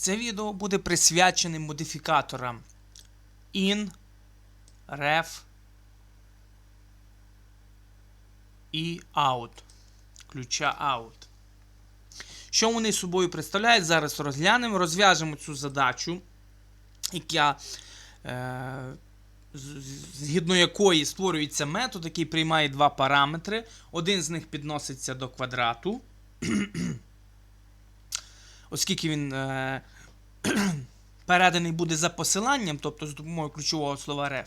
Це відео буде присвячене модифікаторам in, ref і out. Ключа out. Що вони собою представляють? Зараз розглянемо, розв'яжемо цю задачу, яка, е, згідно якої створюється метод, який приймає два параметри. Один з них підноситься до квадрату. Оскільки він е, переданий буде за посиланням, тобто з допомогою ключового слова ref,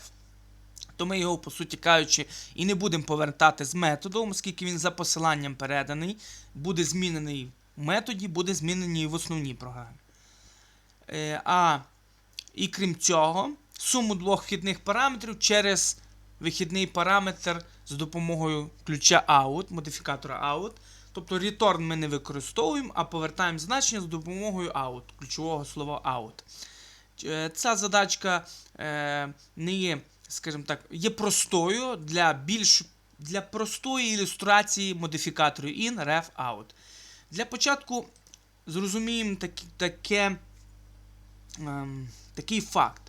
то ми його, по суті кажучи, і не будемо повертати з методом, оскільки він за посиланням переданий, буде змінений в методі, буде змінений в основній програмі. Е, а і крім цього, суму двох вхідних параметрів через вихідний параметр з допомогою ключа out, модифікатора out. Тобто return ми не використовуємо, а повертаємо значення з допомогою out, ключового слова out. Е, Ця задачка е, не є, скажімо так, є простою для більш для простої ілюстрації модифікаторів in, ref, out. Для початку зрозуміємо так, таке, ем, такий факт,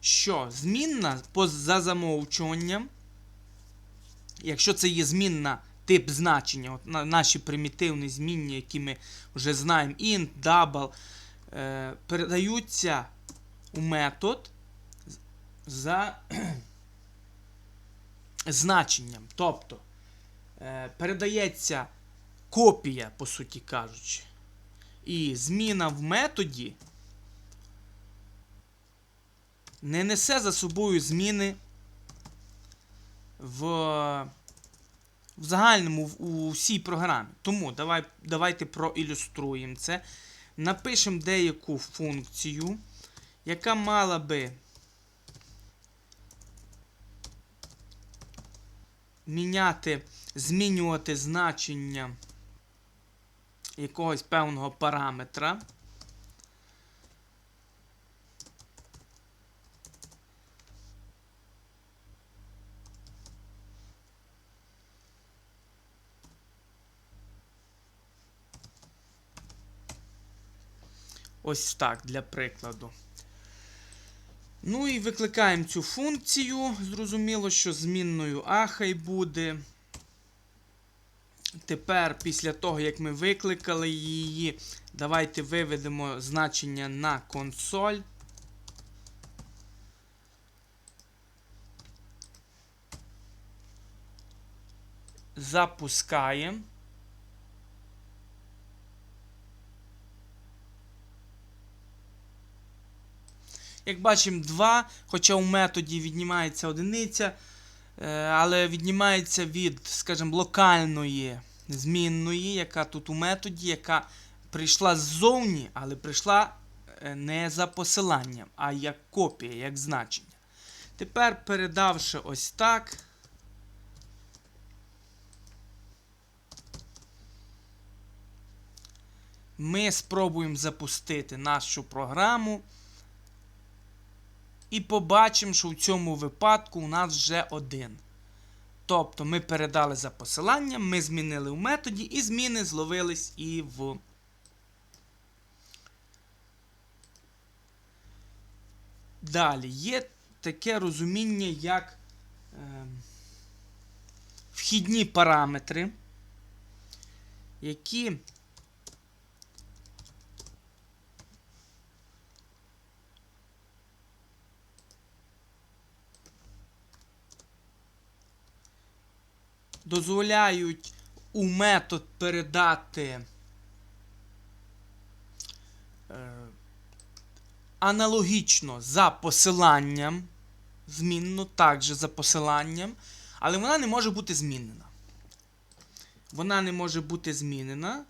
що змінна за замовчуванням, якщо це є змінна тип значення, от на, наші примітивні змінні, які ми вже знаємо, int, double, е, передаються у метод за значенням. Тобто е, передається копія, по суті кажучи. І зміна в методі не несе за собою зміни в, в загальному у всій програмі. Тому давай, давайте проілюструємо це. Напишемо деяку функцію, яка мала би міняти, змінювати значення якогось певного параметра. Ось так, для прикладу. Ну і викликаємо цю функцію. Зрозуміло, що змінною А хай буде. Тепер, після того, як ми викликали її, давайте виведемо значення на консоль. Запускаємо. Як бачимо, 2, хоча у методі віднімається одиниця, е, але віднімається від, скажімо, локальної змінної, яка тут у методі, яка прийшла ззовні, але прийшла е, не за посиланням, а як копія, як значення. Тепер, передавши ось так. Ми спробуємо запустити нашу програму. І побачимо, що в цьому випадку у нас вже один. Тобто ми передали за посиланням, ми змінили в методі, і зміни зловились і в. Далі є таке розуміння, як е, вхідні параметри, які дозволяють у метод передати е, аналогічно за посиланням, змінну, також за посиланням, але вона не може бути змінена. Вона не може бути змінена.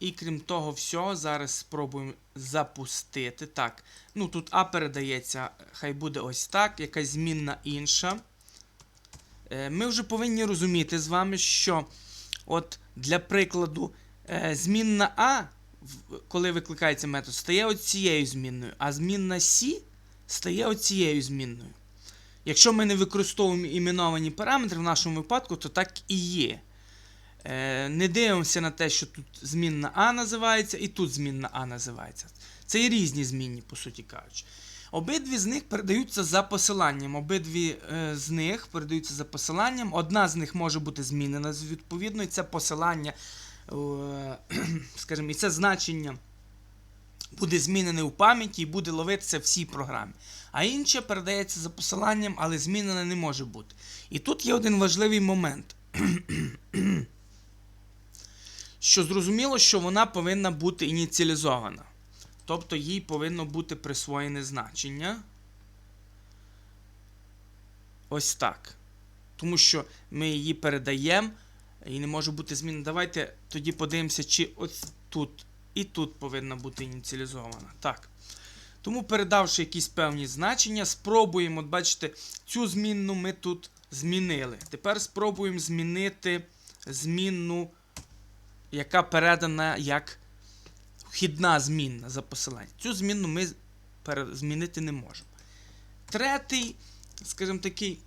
І крім того всього, зараз спробуємо запустити. Так, ну тут А передається, хай буде ось так, якась змінна інша. Е, Ми вже повинні розуміти з вами, що от для прикладу е, змінна А, коли викликається метод, стає оцією змінною, а змінна С стає оцією змінною. Якщо ми не використовуємо іменовані параметри в нашому випадку, то так і є. Е, Не дивимося на те, що тут змінна А називається, і тут змінна А називається. Це і різні змінні, по суті кажучи. Обидві з них передаються за посиланням. Обидві е, з них передаються за посиланням. Одна з них може бути змінена відповідно, і це посилання, скажімо, і це значення буде змінене у пам'яті і буде ловитися всій програмі. А інше передається за посиланням, але змінене не може бути. І тут є один важливий момент. що зрозуміло, що вона повинна бути ініціалізована. Тобто їй повинно бути присвоєне значення. Ось так. Тому що ми її передаємо і не може бути зміна. Давайте тоді подивимося, чи ось тут і тут повинна бути ініціалізована. Так. Тому, передавши якісь певні значення, спробуємо, от бачите, цю змінну ми тут змінили. Тепер спробуємо змінити змінну, яка передана як вхідна змінна за посиланням. Цю змінну ми змінити не можемо. Третій, скажімо такий,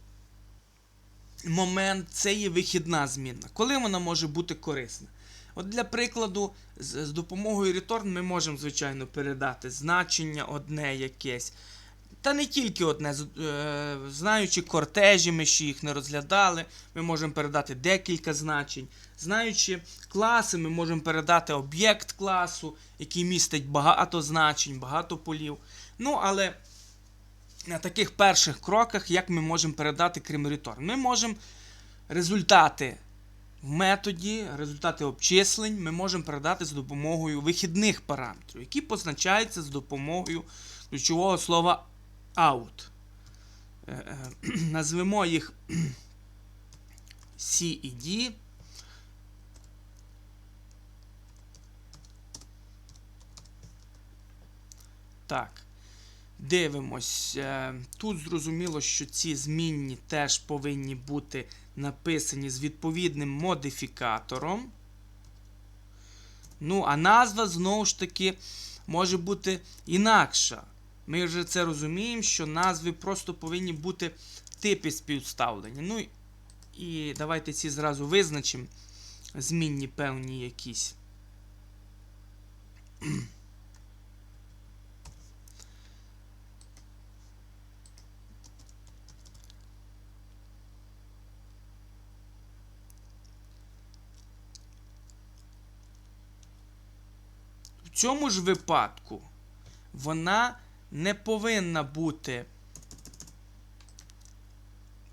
момент це є вихідна змінна. Коли вона може бути корисна? От для прикладу, з, з допомогою return ми можемо, звичайно, передати значення одне якесь. Та не тільки одне, е, знаючи кортежі, ми ще їх не розглядали, ми можемо передати декілька значень. Знаючи класи, ми можемо передати об'єкт класу, який містить багато значень, багато полів. Ну, але на таких перших кроках, як ми можемо передати return? Ми можемо результати в методі, результати обчислень ми можемо передати за допомогою вихідних параметрів, які позначаються з допомогою ключового слова out. Е, е, Назвемо їх C і D. Так. Дивимось. Е, Тут зрозуміло, що ці змінні теж повинні бути написані з відповідним модифікатором. Ну, а назва знову ж таки може бути інакша. Ми вже це розуміємо, що назви просто повинні бути типи співставлення. Ну і давайте ці зразу визначимо. Змінні певні якісь. В цьому ж випадку вона не повинна бути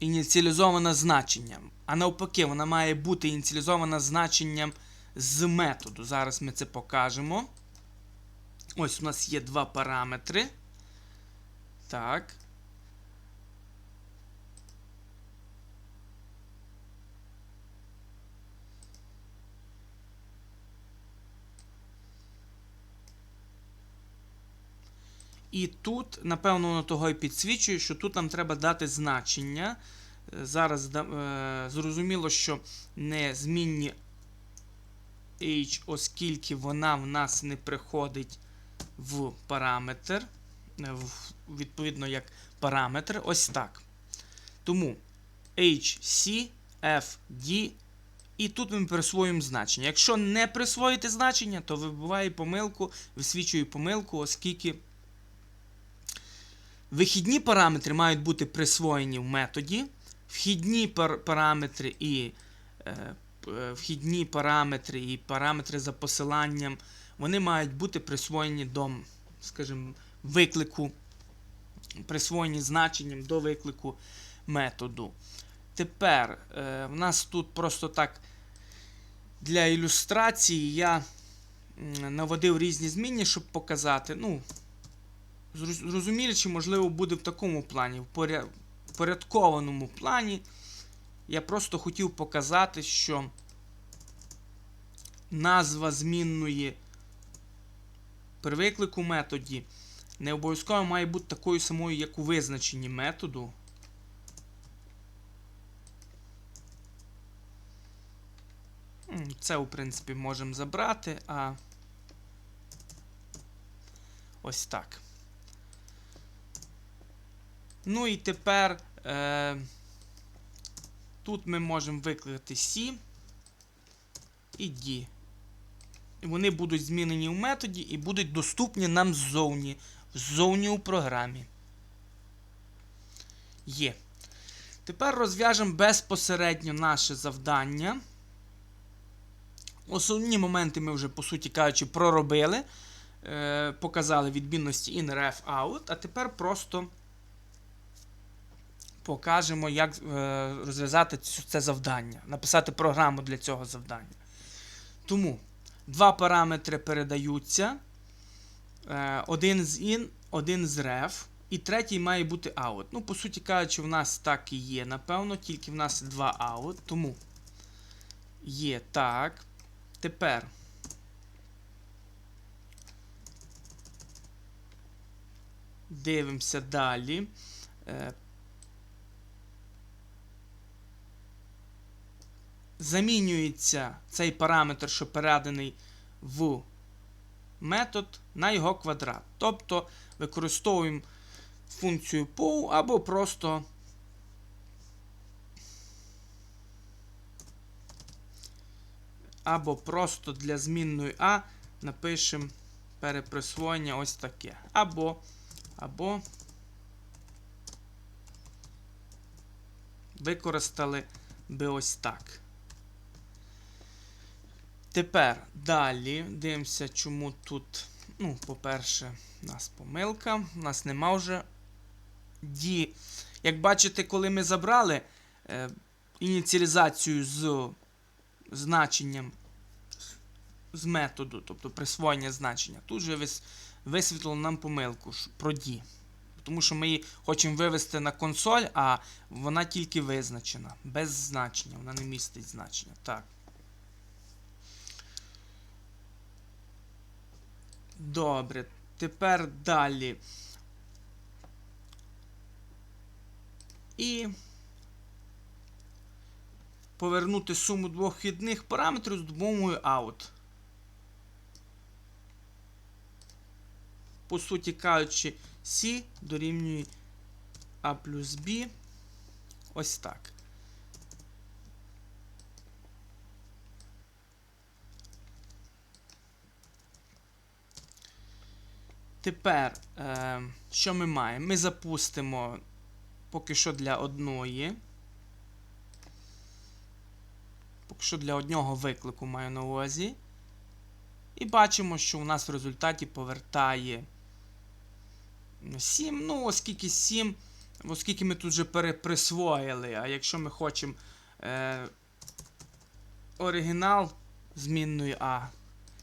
ініціалізована значенням. А навпаки, вона має бути ініціалізована значенням з методу. Зараз ми це покажемо. Ось у нас є два параметри. Так. І тут, напевно, воно того і підсвічує, що тут нам треба дати значення. Е, Зараз е, зрозуміло, що не змінні h, оскільки вона в нас не приходить в параметр, е, відповідно як параметр. Ось так. Тому h, c, f, d. І тут ми присвоюємо значення. Якщо не присвоїти значення, то вибиває помилку, висвічує помилку, оскільки Вихідні параметри мають бути присвоєні в методі. Вхідні пар- параметри і е, е, вхідні параметри і параметри за посиланням вони мають бути присвоєні до, скажімо, виклику, присвоєні значенням до виклику методу. Тепер е, в нас тут просто так для ілюстрації я наводив різні змінні, щоб показати. Ну, Зроз- чи можливо буде в такому плані, в порядкованому плані. Я просто хотів показати, що назва змінної при виклику методі не обов'язково має бути такою самою, як у визначенні методу. Це, в принципі, можемо забрати, а ось так. Ну і тепер е, тут ми можемо викликати C і D. вони будуть змінені в методі і будуть доступні нам ззовні, ззовні у програмі. Є. Тепер розв'яжемо безпосередньо наше завдання. Основні моменти ми вже, по суті кажучи, проробили. Е, показали відмінності in ref out, а тепер просто покажемо, як е, розв'язати це завдання, написати програму для цього завдання. Тому два параметри передаються. Е, один з in, один з ref, і третій має бути out. Ну, по суті кажучи, в нас так і є, напевно, тільки в нас два out. Тому є так. Тепер. Дивимося далі. Замінюється цей параметр, що переданий в метод, на його квадрат. Тобто використовуємо функцію POW або просто або просто для змінної А напишемо переприсвоєння ось таке. Або, або використали би ось так. Тепер далі дивимося, чому тут. Ну, по-перше, у нас помилка. У нас нема вже ді. Як бачите, коли ми забрали е, ініціалізацію з значенням з методу, тобто присвоєння значення, тут же вис, висвітлило нам помилку про ді. Тому що ми її хочемо вивести на консоль, а вона тільки визначена, без значення, вона не містить значення. Так. Добре, тепер далі. І повернути суму двох вхідних параметрів з допомогою out. По суті кажучи, C дорівнює A плюс B. Ось так. Тепер, е, що ми маємо? Ми запустимо поки що для одної. Поки що для одного виклику маю на увазі. І бачимо, що у нас в результаті повертає 7. Ну, оскільки 7, оскільки ми тут вже переприсвоїли. А якщо ми хочемо е, оригінал змінної А,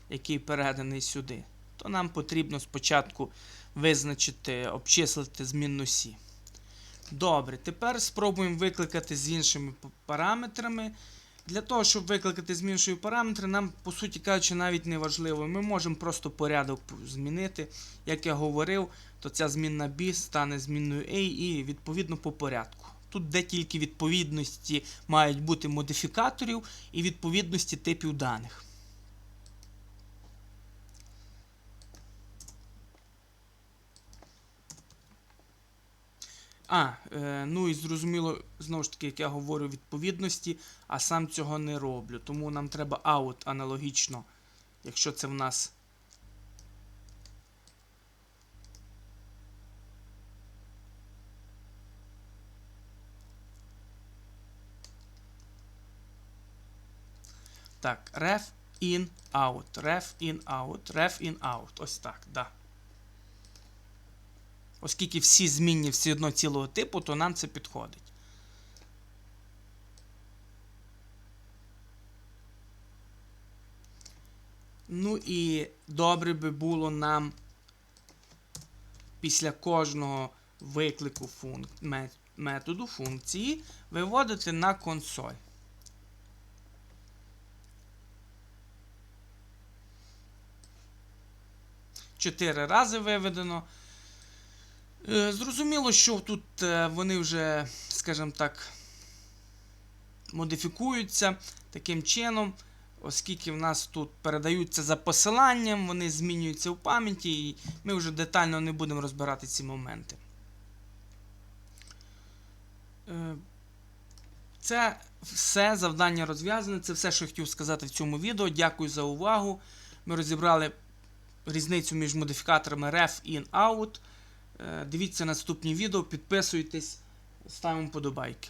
який переданий сюди, то нам потрібно спочатку визначити, обчислити змінну Сі. Добре, тепер спробуємо викликати з іншими параметрами. Для того, щоб викликати з іншою параметри, нам, по суті кажучи, навіть не важливо. Ми можемо просто порядок змінити. Як я говорив, то ця змінна B стане змінною A і відповідно по порядку. Тут де тільки відповідності мають бути модифікаторів і відповідності типів даних. А, е, ну і зрозуміло, знову ж таки, як я говорю, відповідності, а сам цього не роблю. Тому нам треба out аналогічно, якщо це в нас. Так, ref in out, ref in out, ref in out. Ось так, да. Оскільки всі змінні всі одно цілого типу, то нам це підходить. Ну і добре би було нам після кожного виклику функ... методу функції виводити на консоль. Чотири рази виведено. Е, Зрозуміло, що тут е, вони вже, скажімо так, модифікуються таким чином, оскільки в нас тут передаються за посиланням, вони змінюються в пам'яті, і ми вже детально не будемо розбирати ці моменти. Е, Це все завдання розв'язане. Це все, що я хотів сказати в цьому відео. Дякую за увагу. Ми розібрали різницю між модифікаторами ref, in, out. Е, Дивіться наступні відео, підписуйтесь, ставимо подобайки.